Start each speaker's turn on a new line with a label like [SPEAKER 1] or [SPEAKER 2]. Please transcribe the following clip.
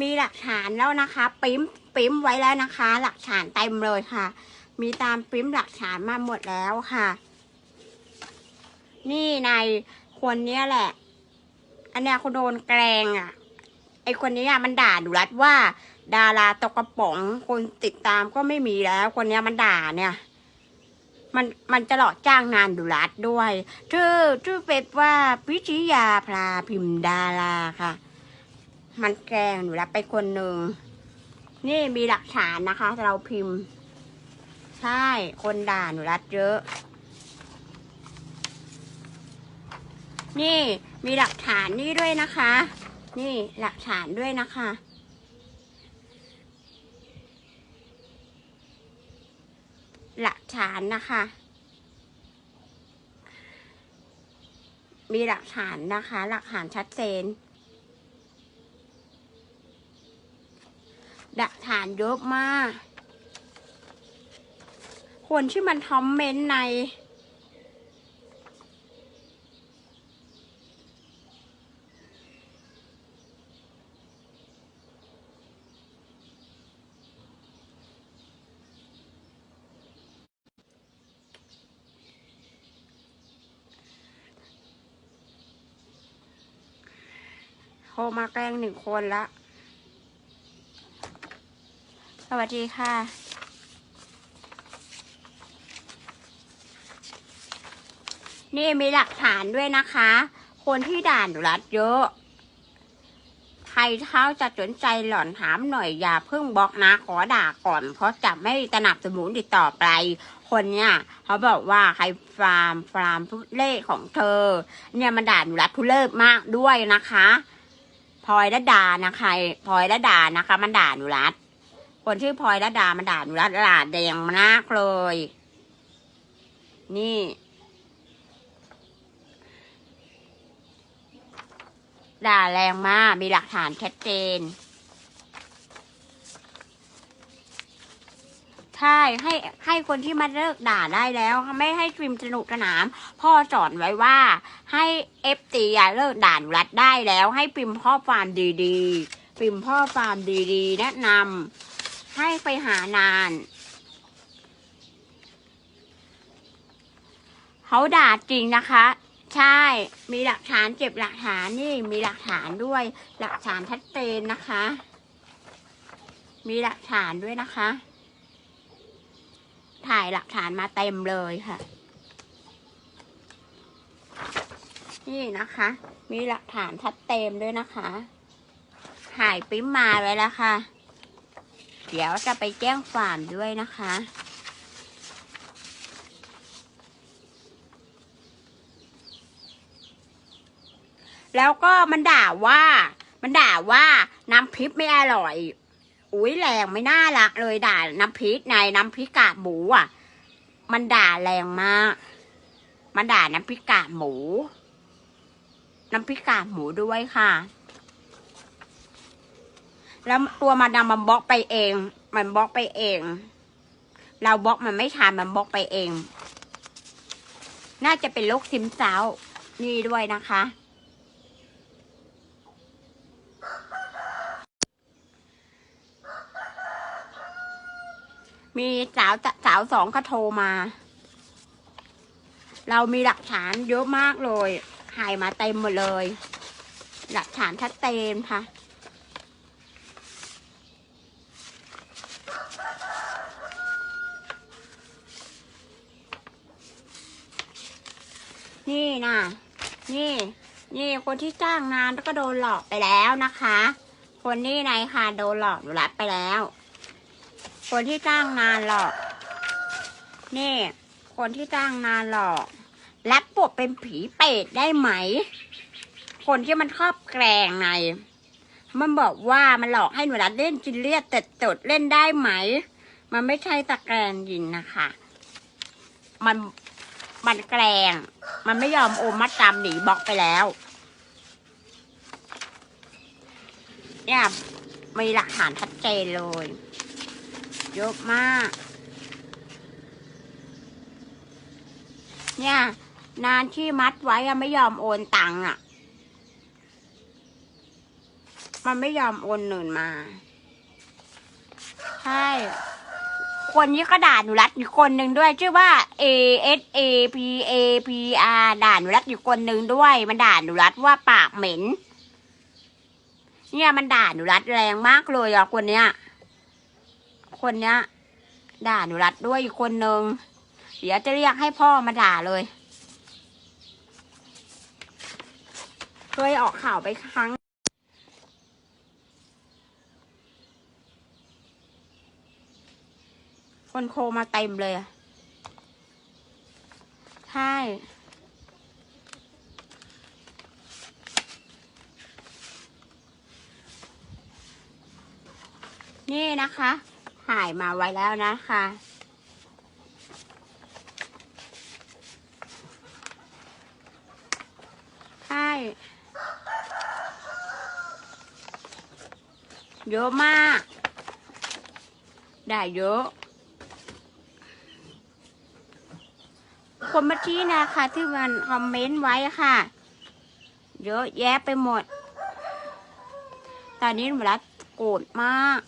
[SPEAKER 1] มีหลักฐานแล้วนะคะปิ้มปิ้มไว้แล้วนะคะ หลักฐานเต็มเลยค่ะ มีตามปิ้มหลักฐานมาหมดแล้วค่ะ นี่ในคนเนี้ยแหละ อันเนี้ยเขาโดนแกล้งอะ ไอคนนี้ยมันด่าดุรัดว่า ดาราตกกระป๋องคนติดตามก็ไม่มีแล้ว คนเนี้ยมันด่าเนี่ยมันมันจะหลอกจ้างนานดุรัดด้วยชื่อชื่อเป็นว่าพิชยาพลาพิมดาราค่ะ มันแกล้งดุรัดไปคนหนึ่ง นี่มีหลักฐานนะคะ เราพิมพ์ ใช่ คนด่าหนูรัดเยอะ นี่มีหลักฐานนี่ด้วยนะคะ นี่หลักฐานด้วยนะคะหลักฐานนะคะ มีหลักฐานนะคะ หลักฐานชัดเจน หลักฐานเยอะมาก คนที่มันคอมเมนต์ใน โทรมาแกล้งหนึ่งคนละ สวัสดีค่ะ นี่มีหลักฐานด้วยนะคะ คนที่ด่านรัดเยอะ ใครเท้าจะสนใจหล่อนถามหน่อยอย่าเพิ่งบล็อกนะขอด่าก่อนเพราะจะไม่สนับสนุนติดต่อไปคนเนี่ยเขาบอกว่าใครฟาร์มฟาร์มทุเล่ของเธอ เนี่ยมันด่าหนูรัดทุเลิศมากด้วยนะคะพลอยและดานะคะพลอยและดานะคะ มันด่าหนูรัด คนชื่อพลอยและดามันด่าหนูรัดด่าแดงมากเลย นี่ ด่าแรงมากมีหลักฐานชัดเจนใช่ให้ให้คนที่มาเลิกด่าได้แล้วไม่ให้ฟิล์มสนุกสนาม พ่อสอนไว้ว่า ให้เอฟตีอย่าเลิกด่านรัดได้แล้ว ให้พิมพ์ข้อความดีๆพิมพ์ข้อความดีๆ แนะนำ ให้ไปหานาน เขาด่าจริงนะคะ ใช่ มีหลักฐานเก็บหลักฐานนี่ มีหลักฐานด้วย หลักฐานชัดเจนนะคะ มีหลักฐานด้วยนะคะ ถ่ายหลักฐานมาเต็มเลยค่ะนี่นะคะ มีหลักฐานชัดเต็มด้วยนะคะ ถ่ายปิ้มมาไว้แล้วค่ะ เดี๋ยวจะไปแจ้งความด้วยนะคะ แล้วก็มันด่าว่า มันด่าว่าน้ำพริกไม่อร่อย อุ้ยแรงไม่น่ารักเลยด่าน้ำพริกในน้ำพริกกาหมูอะ มันด่าแรงมาก มันด่าน้ำพริกกาหมู น้ำพริกกาหมูด้วยค่ะ แล้วตัวมันดำมันบล็อกไปเอง มันบล็อกไปเอง เราบล็อกมันไม่ทันมันบล็อกไปเอง น่าจะเป็นโรคซึมเศร้านี่ด้วยนะคะ มีสาวสาวสองก็โทรมา เรามีหลักฐานเยอะมากเลยถ่ายมาเต็มหมดเลย หลักฐานชัดเจนค่ะ นี่นะนี่ นี่คนที่จ้างงานแล้วก็โดนหลอกไปแล้วนะคะ คนนี้นายค่ะโดนหลอกหนูรับไปแล้ว คนที่จ้างงานหลอก นี่ คนที่จ้างงานหลอกรับบเป็นผีเปรตได้ไหม คนที่มันชอบแกลงไงมันบอกว่ามันหลอกให้หนูรัดเล่นจินเลียดแต่จดเล่นได้ไหม มันไม่ใช่ตะแกรงยินนะคะ มัน มันแกล้งมันไม่ยอมโอมมัดจำหนีบล็อกไปแล้ว เนี่ยมีหลักฐานชัดเจนเลย เยอะมาก เนี่ย นานที่มัดไว้ไม่ยอมโอนตังค์อะมันไม่ยอมโอนเงินมา ใช่ คนนี้ก็ด่าหนูรัดอยู่คนหนึ่งด้วย ชื่อว่า A S A P A P R ด่าหนูรัดอยู่คนหนึ่งด้วย มันด่าหนูรัดว่าปากเหม็น เนี่ยมันด่าหนูรัดแรงมากเลยอะคนเนี้ย คนเนี้ย ด่าหนูรัดด้วยอีกคนหนึ่งเดี๋ยวจะเรียกให้พ่อมาด่าเลย เคยออกข่าวไปครั้ง คนโคมาเต็มเลยอะใช่นี่นะคะถ่ายมาไว้แล้วนะคะ ใช่ เยอะมาก ได้เยอะ คนเมื่อกี้นะคะ ที่มันคอมเมนต์ไว้ค่ะ เยอะแยะไปหมด ตอนนี้หนูรักโกรธมาก